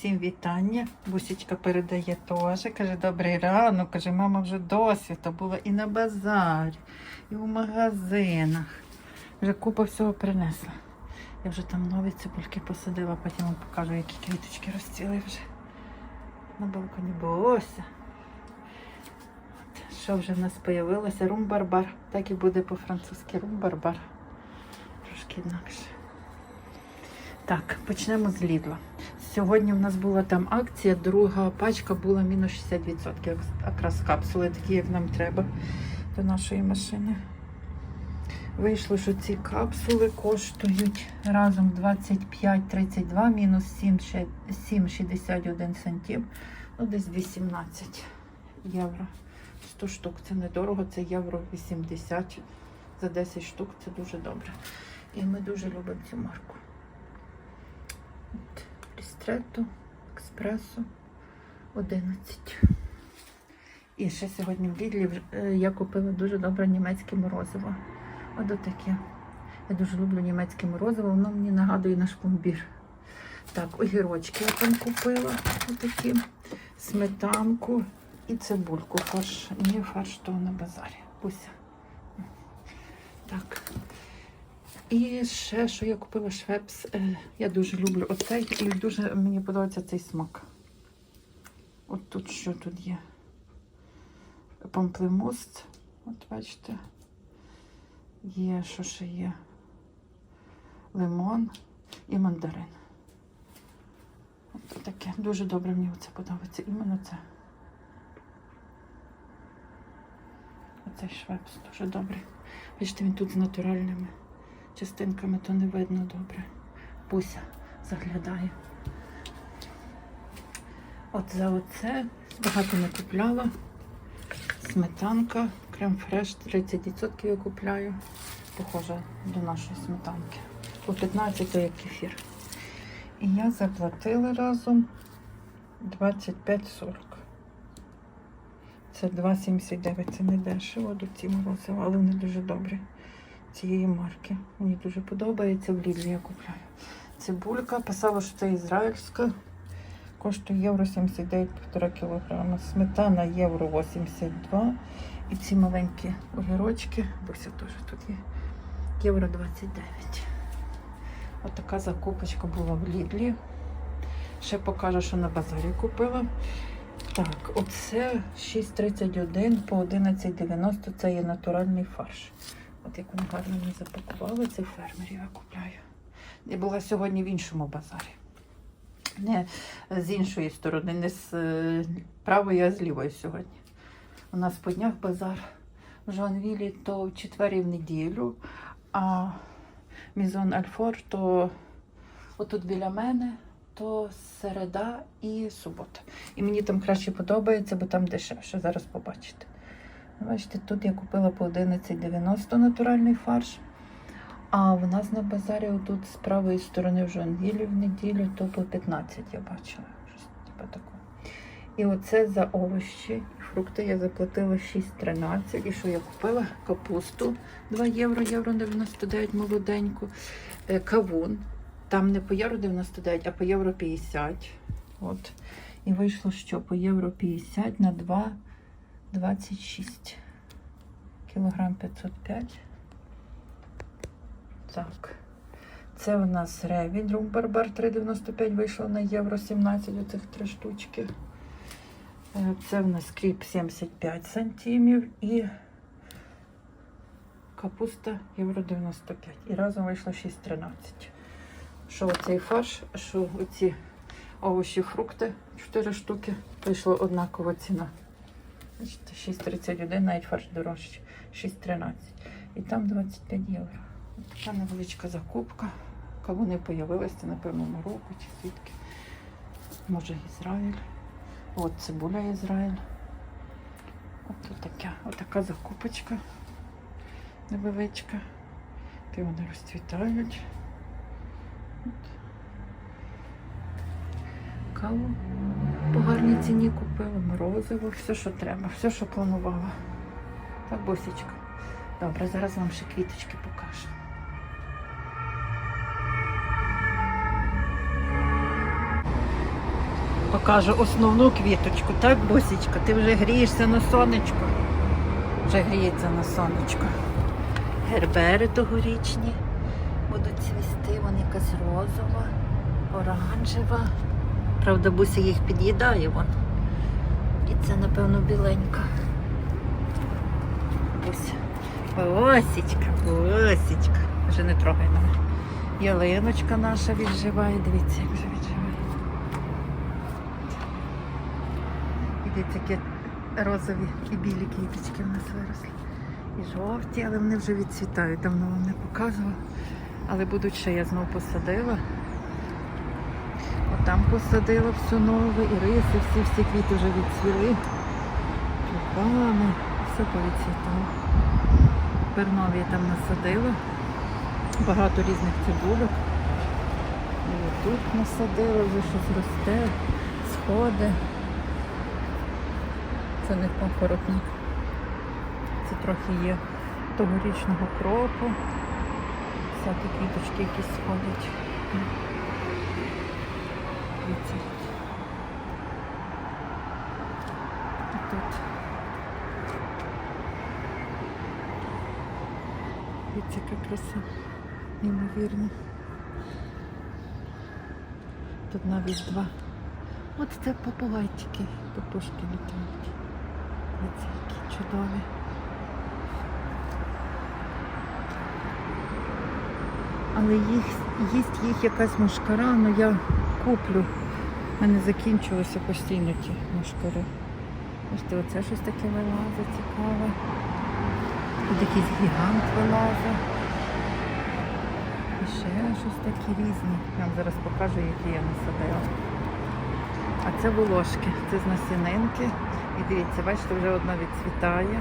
Всім вітання. Бусічка передає теж. Каже, добрий ранок. Каже, мама вже досвіта була і на базарі, і в магазинах. Вже купа всього принесла. Я вже там нові цибульки посадила, потім вам покажу, які квіточки розцвіли вже. На балконі Бося. Що вже в нас з'явилося? Рум-барбар. Так і буде по-французьки рум-барбар. Трошки інакше. Так, почнемо з Лідла. Сьогодні в нас була там акція, друга пачка була мінус 60%. Якраз капсули, такі, як нам треба до нашої машини. Вийшло, що ці капсули коштують разом 25,32 мінус 7,61 сантим, ну десь 18 євро. 100 штук це недорого, це євро 80. За 10 штук це дуже добре. І ми дуже любимо цю марку. От, Рістретто, експресо 11. І ще сьогодні в Лідлі е, я купила дуже добре німецьке морозиво. От таке. Я дуже люблю німецьке морозиво, воно мені нагадує наш пломбір. Так, огірочки я там купила. Отакі. Сметанку і цибульку. Фарш. Ні, фарш то на базарі. Буся. Так. І ще, що я купила швепс. е, Я дуже люблю оцей і дуже мені подобається цей смак. От тут що тут є? Памплемуст. От бачите. Є, що ще є? Лимон і мандарин. От таке. Дуже добре мені це подобається. Іменно це. Оцей швепс дуже добрий. Бачите, він тут з натуральними частинками, то не видно добре. Буся заглядає. От за оце багато не купляла. Сметанка, крем фреш 30% я купляю. Похоже до нашої сметанки. По 15 то як кефір. І я заплатила разом 25,40. Це 2,79. Це не дешево до ці морозива, але вони дуже добрі. Цієї марки. Мені дуже подобається. В Лідлі я купляю. Цибулька. Писала, що це ізраїльська. Коштує євро 79 1,5 кг. Сметана євро 82. І ці маленькі огірочки, бо все теж тут є. Євро 29. Отака закупочка була в Лідлі. Ще покажу, що на базарі купила. Так, оце 6,31 по 11,90 це є натуральний фарш. От як вони гарно мені запакували, це фермерів я купляю. Я була сьогодні в іншому базарі. Не з іншої сторони, не з е, правої, а з лівої сьогодні. У нас по днях базар в Жуанвілі то в четвер і в неділю, а Мізон Альфор то отут біля мене, то середа і субота. І мені там краще подобається, бо там дешевше. Зараз побачите. Бачите, тут я купила по 11,90 натуральний фарш. А в нас на базарі тут з правої сторони вже неділю в неділю, то по 15 я бачила. Щось типу такого. І оце за овощі і фрукти я заплатила 6,13. І що я купила? Капусту 2 євро, євро 99 молоденьку. Е, Кавун. Там не по євро 99, а по євро 50. От. І вийшло що? По євро 50 на 2,26. Кілограм 505. Так. Це у нас ревід Румбарбар 3,95 вийшло на євро 17 оцих три штучки. Е, Це в нас кріп 75 сантимів і капуста євро 95. І разом вийшло 6,13. Що оцей фарш, що оці овочі, фрукти 4 штуки. Вийшло однакова ціна. Бачите, 6,31, навіть фарш дорожче. 6,13. І там 25 євро. Така невеличка закупка. Кавуни появилися, це, напевно, Марокко чи звідки. Може Ізраїль. От цибуля Ізраїль. От така, отака закупочка невеличка. Ти вони розцвітають. От. Каву гарній ціні купила, морозиво, все, що треба, все, що планувала. Так, босічка. Добре, зараз вам ще квіточки покажу. покажу основну квіточку. Так, босічка, ти вже грієшся на сонечко. Вже гріється на сонечко. Гербери тогорічні будуть цвісти, вони якась розова, оранжева. Правда, Буся їх під'їдає вон. І це, напевно, біленька. Буся. Босічка, босічка. Вже не трогай мене. Ялиночка наша відживає. Дивіться, як вже відживає. І які розові і білі квіточки в нас виросли. І жовті, але вони вже відцвітають. Давно вам не показувала. Але будуть ще я знову посадила. Отам посадила все нове, і риси, всі всі квіти вже відцвіли. Тюльпани, все повідцвітало. Нові я там насадила. Багато різних цибулок. І тут насадила, вже щось росте, сходи. Це не папоротник. Це трохи є тогорічного кропу. Всякі квіточки якісь сходять. Дивіться. І тут. Дивіться, яка краса. Неймовірно. Тут навіть два. От це попугайчики, папушки літають. Дивіться, які чудові. Але їх, їсть їх якась мушкара, але я куплю. У мене закінчилися постійно ті мушкари. Бачите, оце щось таке вилазить цікаве. Тут якийсь гігант вилазить. І ще щось такі різні. Я вам зараз покажу, які я насадила. А це волошки, це з насінинки. І дивіться, бачите, вже одна відцвітає.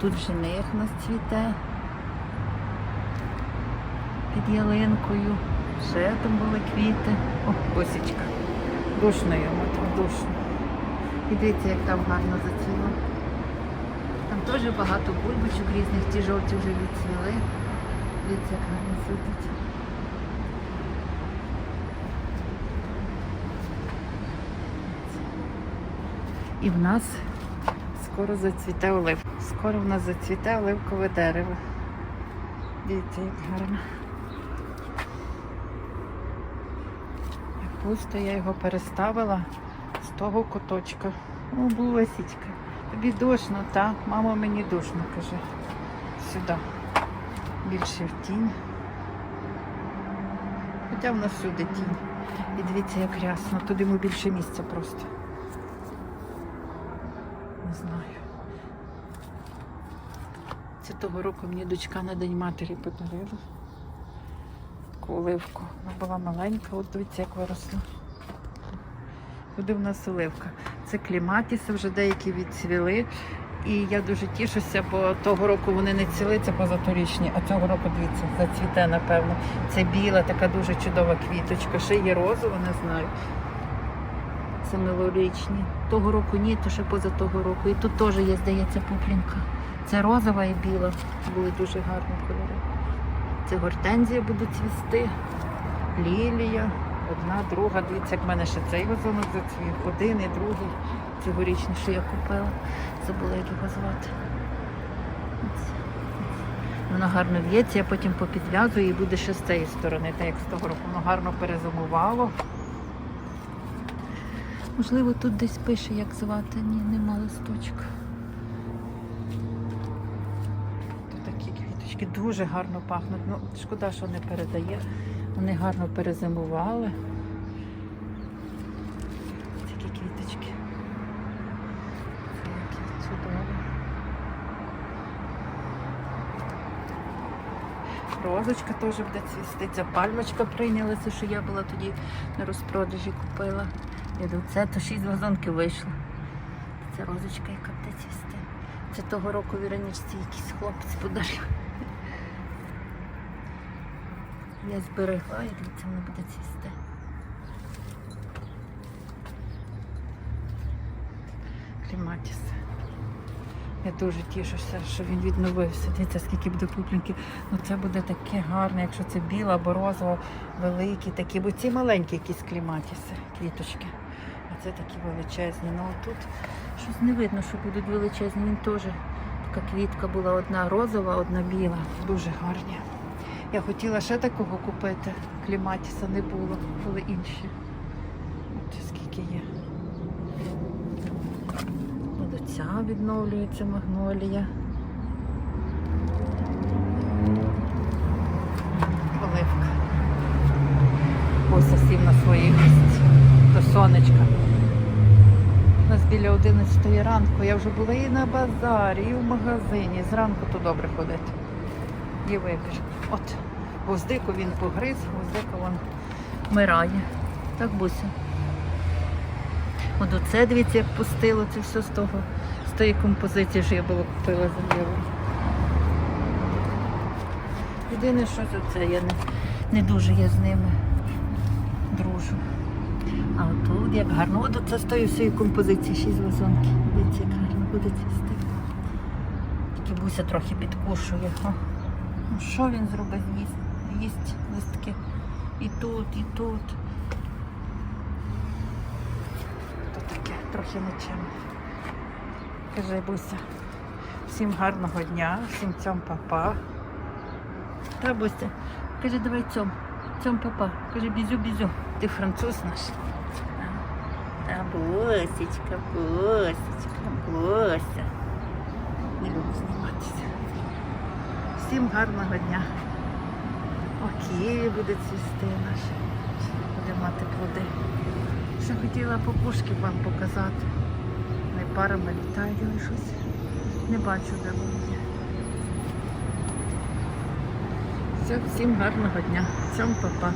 Тут жених у нас цвіте під ялинкою. Ще там були квіти. О, косічка. Душно йому там душно. І дивіться, як там гарно зацвіло. Там теж багато бульбочок різних, ті жовті вже відцвіли. Дивіться, як гарно світить. І в нас скоро зацвіте олив. Скоро в нас зацвіте оливкове дерево. Дивіться, як гарно. Як я його переставила з того куточка. О, Булосічка. Тобі душно, та? Мама мені душно, каже. Сюди. Більше в тінь. Хоча в нас всюди тінь. І дивіться, як рясно. Туди йому більше місця просто. Не знаю. Це того року мені дочка на День матері подарила. Таку оливку. Вона була маленька, от дивіться, як виросла. Куди в нас оливка? Це кліматіси, вже деякі відцвіли. І я дуже тішуся, бо того року вони не це позаторічні, а цього року, дивіться, зацвіте, напевно. Це біла, така дуже чудова квіточка. Ще є розова, не знаю. Це милорічні. Того року ні, то ще поза того року. І тут теж є, здається, пуплінка. Це розова і біла. Були дуже гарні кольори. Це гортензія буде цвісти, лілія, одна, друга. Дивіться, як в мене ще цей вазонок зацвів. Один і другий. Цьогорічний, що я купила. Забула, як його звати. Воно гарно в'ється, я потім попідв'язую і буде ще з цієї сторони, так як з того року. Воно гарно перезимувало. Можливо, тут десь пише, як звати. Ні, нема листочка. Тут такі квіточки дуже гарно пахнуть. Ну, шкода, що не передає. Вони гарно перезимували. Такі квіточки. Це які чудові. Розочка теж буде цвісти. Ця пальмочка прийнялася, що я була тоді на розпродажі купила. Думаю, це то шість вазонків вийшло. Це розочка, яка буде цвісти. Це того року в Іранічці якийсь хлопець подарив. Я зберегла і дивіться, вона буде цвісти. Кліматіс. Я дуже тішуся, що він відновився. Дивіться, скільки буде пуплінків. Ну це буде таке гарне, якщо це біла або розова, великі такі, бо ці маленькі якісь кліматіси, квіточки. А це такі величезні. Ну тут щось не видно, що будуть величезні. Він теж така квітка була одна розова, одна біла. Дуже гарні. Я хотіла ще такого купити. Кліматіса не було, були інші. От скільки є. От ця відновлюється магнолія. Оливка. Ось сів на своїй місці до сонечка. У нас біля 11 ранку. Я вже була і на базарі, і в магазині. Зранку то добре ходити. Є вибір. От гвоздику він погриз, гвоздика вон вмирає. Так буся. От оце, дивіться, як пустило це все з того, з тої композиції, що я була купила за євро. Єдине, що це я не, не дуже я з ними дружу. А тут як гарно. От це з тої всієї композиції, шість вазонків. Дивіться, як гарно буде цвісти. Тільки буся трохи підкушує. Ну, що він зробить? Їсть, їсть листки. І тут, і тут. То таке, трохи нічим. Каже, Буся, всім гарного дня, всім цьом папа. Та Буся, каже, давай цьом, цьом папа. Каже, бізю-бізю. Ти француз наш. Та Босечка, Босечка, Бося. Не люблю зніматися. Всім гарного дня. Окей, буде цвісти наш. Буде мати плоди. Ще хотіла попушки вам показати. Не парами літають, але щось не бачу, де вони. Все, всім гарного дня. Всім па-па.